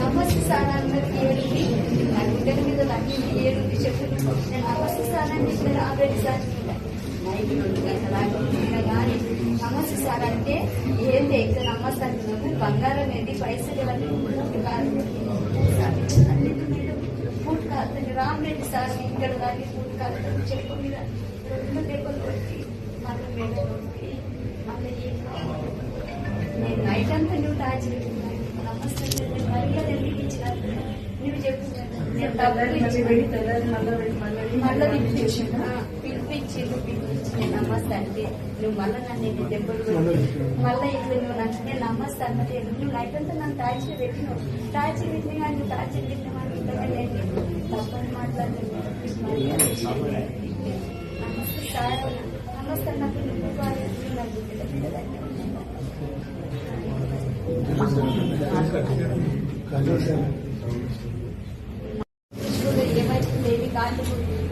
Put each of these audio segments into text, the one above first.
నమస్తే సార్ అంటే ఏడుంది. నా గుండెల మీద లక్ష్మి ఏడుంది. చెప్పు నేను నమస్తే సార్ అంటే సార్ నైట్ రెండు గంటల కానీ నమస్తే సార్ అంటే ఏంటి? ఇక్కడ నమస్తే బంగారం ఏంటి? పైసలు ఇవన్నీ కాదు. మీరు ఫుడ్ కాదు. రామరెడ్డి సార్ ఇక్కడ కానీ ఫుడ్ కాదు. చెప్పు మీద రెండు దెబ్బలు కొట్టి నేను నైట్ అంతా నువ్వు టార్చ్ నువ్వు చెప్పు మళ్ళీ పిలిపించి పిలిపించి నమస్తే అంటే నువ్వు మళ్ళీ నన్ను ఎన్ని దెబ్బలు మళ్ళీ ఇప్పుడు నువ్వు నమస్తే నువ్వు నైట్ అంతా నన్ను టార్చర్ పెట్టినావు టార్చర్ పెట్టిన కానీ టార్చర్ తప్పని నమస్తే సార్. నాకు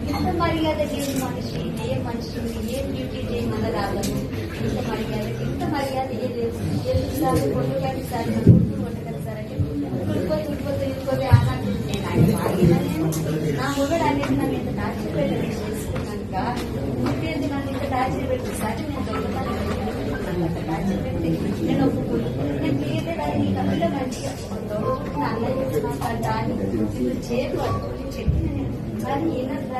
ఇంత మర్యాద లేని మనిషి ఏ మనిషి ఏం డ్యూటీ చేయమని రాగలరు ఇంత మర్యాద ఇంత మర్యాద ఏ లేదు ఎందుకు సార్ కొట్టు కానీ సార్ నా కొట్టు సార్ అంటే ఉడిపోతే ఉడిపోతే ఉడిపోతే ఆనాడు నేను ఆయన నా మొగడు అనేది నన్ను ఇంత టార్చర్ చేసుకున్నాక నన్ను పెట్టి నేను ఒప్పుకోను నేను క్లియర్ మంచిగా చేరు పట్టుకొని చెప్పిన నేను కానీ నేను అంత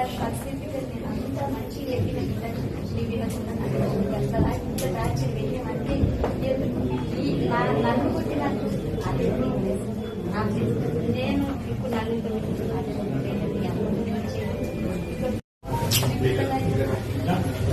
మంచి చెప్పిన ఇంత అదే నాకు నేను ఇప్పుడు నన్ను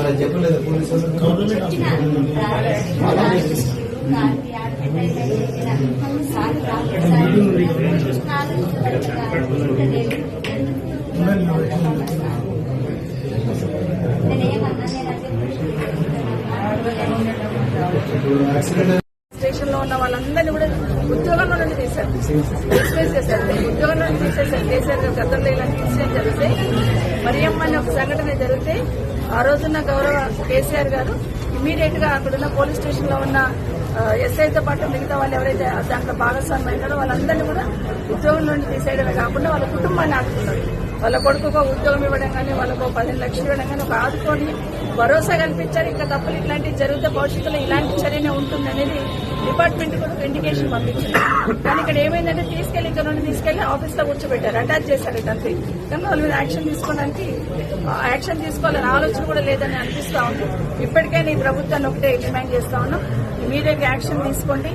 మరి చెప్పలేదు పోలీసు స్టేషన్లో ఉన్న వాళ్ళందరినీ కూడా ఉద్యోగంలో నుండి తీశారు. డిస్మిస్ చేశారు. ఉద్యోగం నుండి తీసేశారు. కేసీఆర్ గారు గతంలో ఇలాంటి ఇన్సిడెంట్ జరిగితే మరియమ్మ అనే ఒక సంఘటన జరిగితే ఆ రోజున్న గౌరవ కేసీఆర్ గారు ఇమీడియట్గా అక్కడున్న పోలీస్ స్టేషన్లో ఉన్న ఎస్ఐతో పాటు మిగతా వాళ్ళు ఎవరైతే దాంట్లో భాగస్వామ్యం అయినారో వాళ్ళందరినీ కూడా ఉద్యోగం నుండి తీసేయడమే కాకుండా వాళ్ళ కుటుంబాన్ని ఆదుకున్నారు వాళ్ళ కొడుకు ఒక ఉద్యోగం ఇవ్వడం కానీ వాళ్ళకు ఒక పదిహేను లక్షలు ఇవ్వడం కానీ ఒక ఆదుకొని భరోసా కల్పించారు. ఇంకా తప్పులు ఇట్లాంటివి జరిగితే భవిష్యత్తులో ఇలాంటి చర్యనే ఉంటుంది అనేది డిపార్ట్మెంట్ కూడా ఇండికేషన్ పంపించింది. కానీ ఇక్కడ ఏమైందంటే తీసుకెళ్ళి ఇక్కడ నుండి తీసుకెళ్ళి ఆఫీస్లో కూర్చోబెట్టారు. అటాచ్ చేశారు తండ్రి అంతే కానీ వాళ్ళ మీద యాక్షన్ తీసుకోవడానికి యాక్షన్ తీసుకోవాలని ఆలోచన కూడా లేదని అనిపిస్తా ఉంది. ఇప్పటికైనా ఈ ప్రభుత్వాన్ని ఒకటే డిమాండ్ చేస్తా ఉన్నాం. ఇమీడియట్ యాక్షన్ తీసుకోండి.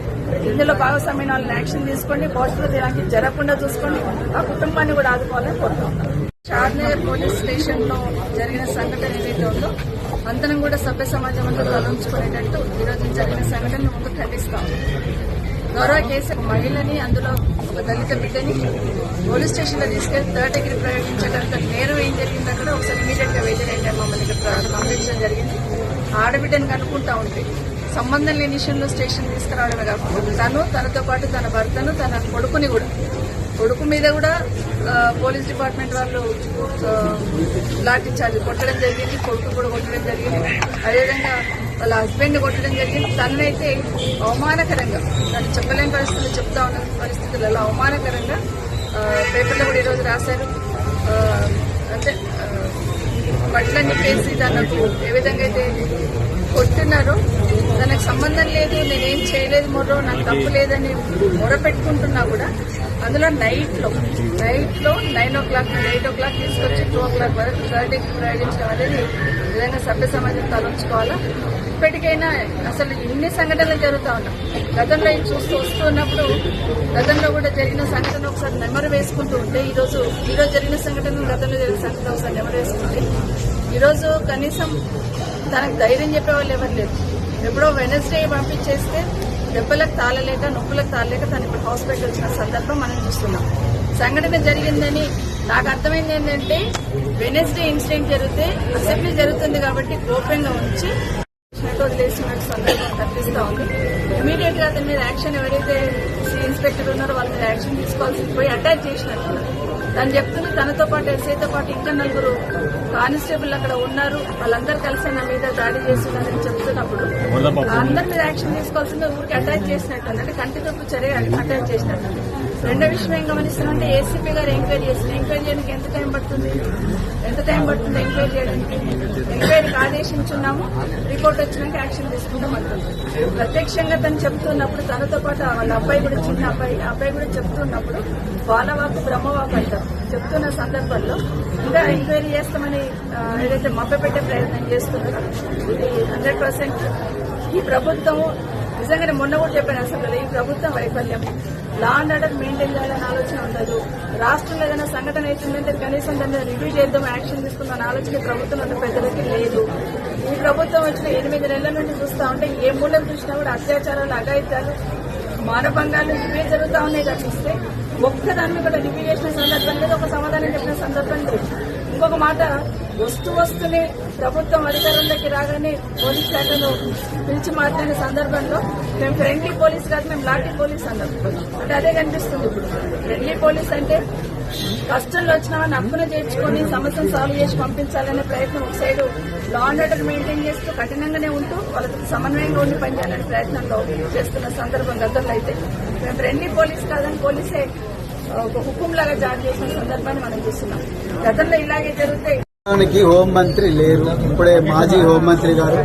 ఇందులో భాగస్వామ్యం వాళ్ళని యాక్షన్ తీసుకోండి. భవిష్యత్తులో ఇలాంటివి జరగకుండా చూసుకోండి. ఆ కుటుంబాన్ని కూడా ఆదుకోవాలని కోరుతా ఉన్నాం చార్నగర్ పోలీస్ స్టేషన్లో జరిగిన సంఘటన ఏదైతే ఉందో అందరం కూడా సభ్య సమాజం అంతా తలంచుకునేటట్టు ఈరోజు జరిగిన సంఘటనను ముందు ఖండిస్తాం. గౌరవ కేసు ఒక మహిళని అందులో ఒక దళిత బిడ్డని పోలీస్ స్టేషన్లో తీసుకెళ్ళి థర్డ్ డిగ్రీ ప్రయోగించగలిగిన నేరం ఏం జరిగింది అక్కడ ఒకసారి ఇమీడియట్గా వెళ్తే మమ్మల్ని పంపించడం జరిగింది. ఆడబిడ్డని కనుక్కుంటా ఉంటే సంబంధం లేని విషయంలో స్టేషన్ తీసుకురావడమే కాకుండా తను తనతో పాటు తన భర్తను తన కొడుకుని కూడా కొడుకు మీద కూడా పోలీస్ డిపార్ట్మెంట్ వాళ్ళు లాఠీ చార్జ్ కొట్టడం జరిగింది కొడుకు కూడా కొట్టడం జరిగింది. అదేవిధంగా వాళ్ళ హస్బెండ్ కొట్టడం జరిగింది. తననైతే అవమానకరంగా తను చెప్పలేని పరిస్థితులు చెప్తా ఉన్న పరిస్థితులలో అవమానకరంగా పేపర్లో కూడా ఈరోజు రాశారు. అంటే ఆ, బట్టలన్నీ పేసి తనకు ఏ విధంగా అయితే కొట్టున్నారో తనకు సంబంధం లేదు నేనేం చేయలేదు మొర్రో నాకు తప్పు లేదని మొర పెట్టుకుంటున్నా కూడా అందులో నైట్లో నైట్లో నైన్ ఓ క్లాక్ నుండి ఎయిట్ ఓ క్లాక్ తీసుకొచ్చి టూ ఓ క్లాక్ వరకు థర్టీకి ప్రయోగించడం అనేది నిజంగా సభ్య సమాజం తలంచుకోవాలా ఇప్పటికైనా అసలు ఇన్ని సంఘటనలు జరుగుతా ఉన్నాయి. గతంలో ఇది చూస్తూ వస్తున్నప్పుడు గతంలో కూడా జరిగిన సంఘటన ఒకసారి నెమరు వేసుకుంటూ ఉంటే ఈరోజు ఈరోజు జరిగిన సంఘటన గతంలో జరిగిన సంఘటన ఒకసారి నెమరు వేసుకుంటే ఈరోజు కనీసం తనకు ధైర్యం చెప్పే వాళ్ళు ఎవరు లేరు. ఎప్పుడో వెనస్డే పంపించేస్తే దెబ్బలకు తాళలేక నొప్పులకు తాళలేక తను ఇప్పుడు హాస్పిటల్ వచ్చిన సందర్భం మనం చూస్తున్నాం. సంఘటన జరిగిందని నాకు అర్థమైంది ఏంటంటే వెనస్డే ఇన్సిడెంట్ జరిగితే అసెంబ్లీ జరుగుతుంది కాబట్టి గోప్యంగా ఉంచి వదిలేసిన సందర్భం కనిపిస్తా ఉంది. ఇమీడియట్గా అతని మీద యాక్షన్ ఎవరైతే ఇన్స్పెక్టర్ ఉన్నారో వాళ్ళ మీద యాక్షన్ తీసుకోవాల్సి పోయి అటాక్ చేసినట్టు తను చెప్తుంది తనతో పాటు ఎస్ఐతో పాటు ఇంకా నలుగురు కానిస్టేబుల్ అక్కడ ఉన్నారు. వాళ్ళందరూ కలిసి నా మీద దాడి చేస్తున్నారని చెప్తున్నప్పుడు అందరి మీద యాక్షన్ తీసుకోవాల్సిందే ఊరికి అటాక్ చేసినట్టు అంటే కంటి తప్పు చర్య అటాక్ చేసినట్టు. రెండో విషయం ఏం గమనిస్తామంటే ఏసీపీ గారు ఎంక్వైరీ చేసిన ఎంక్వైరీ చేయడానికి ఎంత టైం పడుతుంది? ఎంత టైం పడుతుంది ఎంక్వైరీ చేయడానికి? ఎంక్వైరీకి ఆదేశించున్నాము. రిపోర్ట్ వచ్చినాక యాక్షన్ తీసుకుంటాం అంటుంది ప్రత్యక్షంగా తను చెప్తున్నప్పుడు తనతో పాటు వాళ్ళ అబ్బాయి కూడా చిన్న అబ్బాయి ఆ అబ్బాయి కూడా చెప్తున్నప్పుడు బాలవాకు బ్రహ్మవాకు అంటారు. చెప్తున్న సందర్భంలో ఇంకా ఎంక్వైరీ చేస్తామని ఏదైతే ఏదైతే మభ్యపెట్టే ప్రయత్నం చేస్తున్నారో ఇది హండ్రెడ్ పర్సెంట్ ఈ ప్రభుత్వం నిజంగానే మొన్న కూడా చెప్పాను అసలు ఈ ప్రభుత్వం వైఫల్యం. లా అండ్ ఆర్డర్ మెయింటైన్ చేయాలని ఆలోచన ఉండదు. రాష్ట్రంలో ఏదైనా సంఘటన అవుతుందంటే కనీసం దాన్ని రివ్యూ చేద్దాం యాక్షన్ తీసుకుందాం ఆలోచన ప్రభుత్వం అంత పెద్దలకి లేదు. ఈ ప్రభుత్వం వచ్చిన ఎనిమిది నెలల నుండి చూస్తా ఉంటే ఏ మూలం చూసినా కూడా అత్యాచారాలు అగాయితాలు మానభంగాలు ఇవే జరుగుతా ఉన్నాయి తప్పిస్తే ఒక్కదాన్ని కూడా రివ్యూ చేసిన సందర్భం లేదు ఒక సమాధానం చెప్పిన సందర్భం లేదు. ఇంకొక మాట వస్తు వస్తూనే ప్రభుత్వం అధికారంలోకి రాగానే పోలీస్ శాఖను పిలిచి మాట్లాడిన సందర్భంలో మేము ఫ్రెండ్లీ పోలీస్ కాదు మేము లాఠీ పోలీస్ అన్నాం. అంటే అదే కనిపిస్తుంది ఇప్పుడు. ఫ్రెండ్లీ పోలీస్ అంటే కష్టంలో వచ్చిన వాళ్ళని అప్పున చేర్చుకొని సమస్యను సాల్వ్ చేసి పంపించాలనే ప్రయత్నం ఒక side law and order maintain చేస్తూ కఠినంగానే ఉంటూ వాళ్ళతో సమన్వయంగా ఉండి పనిచేయాలనే ప్రయత్నంలో చేస్తున్న సందర్భం గతంలో అయితే. మేము ఫ్రెండ్లీ పోలీస్ కాదని పోలీసే ఒక హుకుం లాగా జారీ చేసిన సందర్భాన్ని మనం చూస్తున్నాం. గతంలో ఇలాగే జరిగితే రాష్ట్రానికి హోంమంత్రి లేరు. ఇప్పుడే మాజీ హోంమంత్రి గారు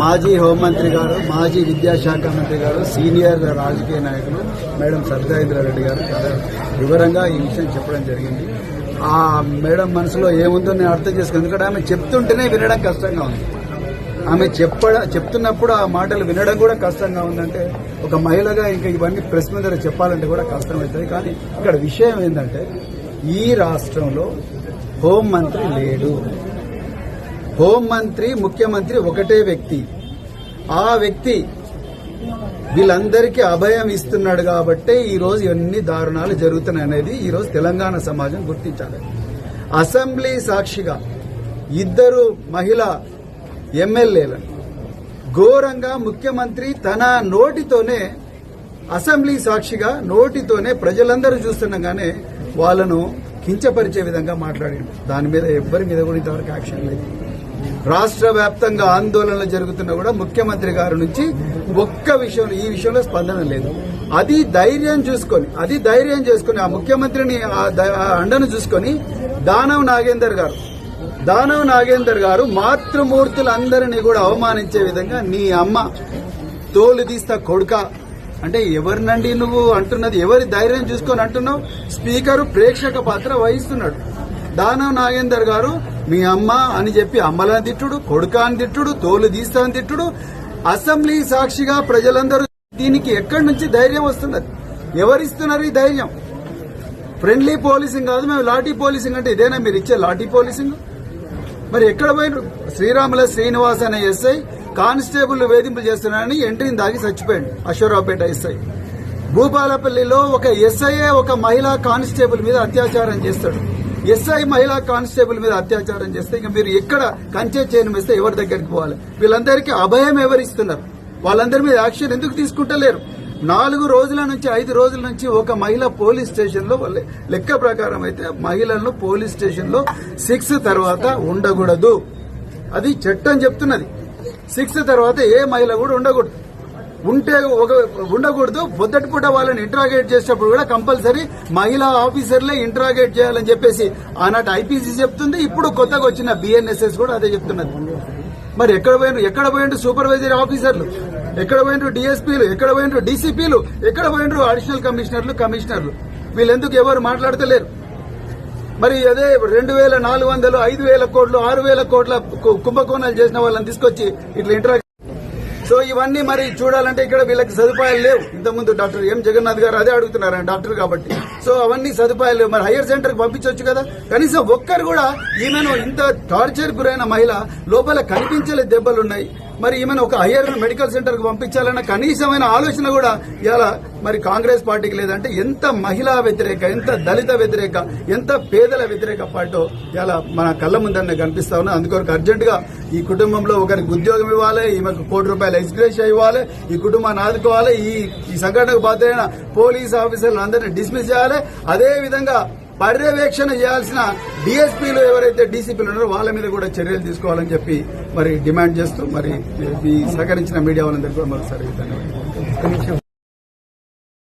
మాజీ హోంమంత్రి గారు మాజీ విద్యాశాఖ మంత్రి గారు సీనియర్ రాజకీయ నాయకులు మేడం సత్యేంద్ర రెడ్డి గారు చాలా వివరంగా ఈ విషయం చెప్పడం జరిగింది. ఆ మేడం మనసులో ఏముందో నేను అర్థం చేసుకుని ఎందుకంటే ఆమె చెప్తుంటేనే వినడం కష్టంగా ఉంది. ఆమె చెప్పడ చెప్తున్నప్పుడు ఆ మాటలు వినడం కూడా కష్టంగా ఉందంటే ఒక మహిళగా ఇంకా ఇవన్నీ ప్రెస్ మీద చెప్పాలంటే కూడా కష్టం అవుతుంది కానీ ఇక్కడ విషయం ఏంటంటే ఈ రాష్ట్రంలో హోంమంత్రి లేడు. హోంమంత్రి ముఖ్యమంత్రి ఒకటే వ్యక్తి. ఆ వ్యక్తి వీళ్ళందరికీ అభయం ఇస్తున్నాడు కాబట్టే ఈరోజు ఎన్ని దారుణాలు జరుగుతున్నాయి అనేది ఈరోజు తెలంగాణ సమాజం గుర్తించాలి. అసెంబ్లీ సాక్షిగా ఇద్దరు మహిళ ఎమ్మెల్యేలను ఘోరంగా ముఖ్యమంత్రి తన నోటితోనే అసెంబ్లీ సాక్షిగా నోటితోనే ప్రజలందరూ చూస్తుండగానే వాళ్ళను కించపరిచే విధంగా మాట్లాడాడు. దాని మీద ఎవ్వరి మీద కూడా ఇంతవరకు యాక్షన్ లేదు. రాష్ట్ర వ్యాప్తంగా ఆందోళనలు జరుగుతున్నా కూడా ముఖ్యమంత్రి గారి నుంచి ఒక్క విషయం ఈ విషయంలో స్పందన లేదు. అది ధైర్యం చూసుకొని అది ధైర్యం చేసుకుని ఆ ముఖ్యమంత్రిని ఆ ద- ఆ అండను చూసుకొని దానవ్ నాగేందర్ గారు దానవ్ నాగేందర్ గారు మాతృమూర్తులందరినీ కూడా అవమానించే విధంగా నీ అమ్మ తోలు తీస్తా కొడుక. అంటే ఎవరినండి నువ్వు అంటున్నది? ఎవరి ధైర్యం చూసుకొని అంటున్నావు? స్పీకరు ప్రేక్షక పాత్ర వహిస్తున్నాడు. దానవ్ నాగేందర్ గారు మీ అమ్మ అని చెప్పి అమ్మలని తిట్టుడు కొడుక అని తిట్టుడు తోలు తీస్తా అని తిట్టుడు. అసెంబ్లీ సాక్షిగా ప్రజలందరూ దీనికి ఎక్కడి నుంచి ధైర్యం వస్తున్నది? ఎవరిస్తున్నారు ఈ ధైర్యం? ఫ్రెండ్లీ పోలీసింగ్ కాదు మేము లాఠీ పోలీసింగ్ అంటే ఇదేనా మీరు ఇచ్చే లాఠీ పోలీసింగ్? మరి ఎక్కడ పోయినారు శ్రీరాముల శ్రీనివాస్ అనే ఎస్ఐ కానిస్టేబుల్ వేధింపులు చేస్తున్నారని ఎంట్రీని దాగి చచ్చిపోయాడు. అశ్వరావుపేట ఎస్ఐ. భూపాలపల్లిలో ఒక ఎస్ఐఏ ఒక మహిళా కానిస్టేబుల్ మీద అత్యాచారం చేస్తాడు. ఎస్ఐ మహిళా కానిస్టేబుల్ మీద అత్యాచారం చేస్తే ఇక మీరు ఎక్కడ కంచే చేయను వేస్తే ఎవరి దగ్గరికి పోవాలి? వీళ్ళందరికీ అభయం ఎవరిస్తున్నారు? వాళ్ళందరి మీద యాక్షన్ ఎందుకు తీసుకుంటలేరు? నాలుగు రోజుల నుంచి ఐదు రోజుల నుంచి ఒక మహిళ పోలీస్ స్టేషన్లో లెక్క ప్రకారం అయితే మహిళలను పోలీస్ స్టేషన్లో సిక్స్ తర్వాత ఉండకూడదు. అది చట్టం చెప్తున్నది. సిక్స్ తర్వాత ఏ మహిళ కూడా ఉండకూడదు. ఉంటే ఒక ఉండకూడదు. పొద్దటి పూట వాళ్ళని ఇంట్రాగేట్ చేసేటప్పుడు కూడా కంపల్సరీ మహిళా ఆఫీసర్లే ఇంట్రాగేట్ చేయాలని చెప్పేసి ఆనాటి ఐపీసీ చెప్తుంది. ఇప్పుడు కొత్తగా వచ్చిన బిఎన్ఎస్ఎస్ కూడా అదే చెప్తున్నది. మరి ఎక్కడ పోయిన ఎక్కడ పోయిండ్రు సూపర్వైజర్ ఆఫీసర్లు? ఎక్కడ పోయినరు డిఎస్పీలు? ఎక్కడ పోయినరు డీసీపీలు? ఎక్కడ పోయినరు అడిషనల్ కమిషనర్లు కమిషనర్లు? వీళ్ళెందుకు ఎవరు మాట్లాడతలేరు? మరి అదే రెండు వేల నాలుగు వందలు ఐదు వేల కోట్లు ఆరు వేల కోట్ల కు- కుంభకోణాలు చేసిన వాళ్ళని తీసుకొచ్చి ఇట్లా ఇంటరాక్ట్ సో ఇవన్నీ మరి చూడాలంటే ఇక్కడ వీళ్ళకి సదుపాయాలు లేవు. ఇంతకుముందు డాక్టర్ ఎం జగన్నాథ్ గారు అదే అడుగుతున్నారు ఆయన డాక్టర్ కాబట్టి. సో అవన్నీ సదుపాయాలు లేవు. మరి హైయర్ సెంటర్కి పంపించవచ్చు కదా? కనీసం ఒక్కరు కూడా ఈమెను ఇంత టార్చర్ గురైన మహిళ లోపల కనిపించలే దెబ్బలున్నాయి. మరి ఈమెను ఒక హయ్యర్ మెడికల్ సెంటర్కు పంపించాలన్న కనీసమైన ఆలోచన కూడా ఇలా మరి కాంగ్రెస్ పార్టీకి లేదంటే ఎంత మహిళా వ్యతిరేక ఎంత దళిత వ్యతిరేక ఎంత పేదల వ్యతిరేక పార్టీ ఇలా మన కళ్ళ ముందన్న కనిపిస్తా ఉన్నా అందుకొరకు అర్జెంట్గా ఈ కుటుంబంలో ఒకరికి ఉద్యోగం ఇవ్వాలి ఈమెకు కోటి రూపాయల ఎక్స్గ్రేషియా ఇవ్వాలి ఈ కుటుంబాన్ని ఆదుకోవాలి ఈ ఈ సంఘటనకు బాధ్యులైన పోలీస్ ఆఫీసర్లు అందరినీ డిస్మిస్ చేయాలి. అదే విధంగా పర్యవేక్షణ చేయాల్సిన డిఎస్పీలు ఎవరైతే డీసీపీలు ఉన్నారో వాళ్ళ మీద కూడా చర్యలు తీసుకోవాలని చెప్పి మరి డిమాండ్ చేస్తూ మరి ఈ సహకరించిన మీడియా వాళ్ళందరికీ కూడా మరోసారి ధన్యవాదాలు.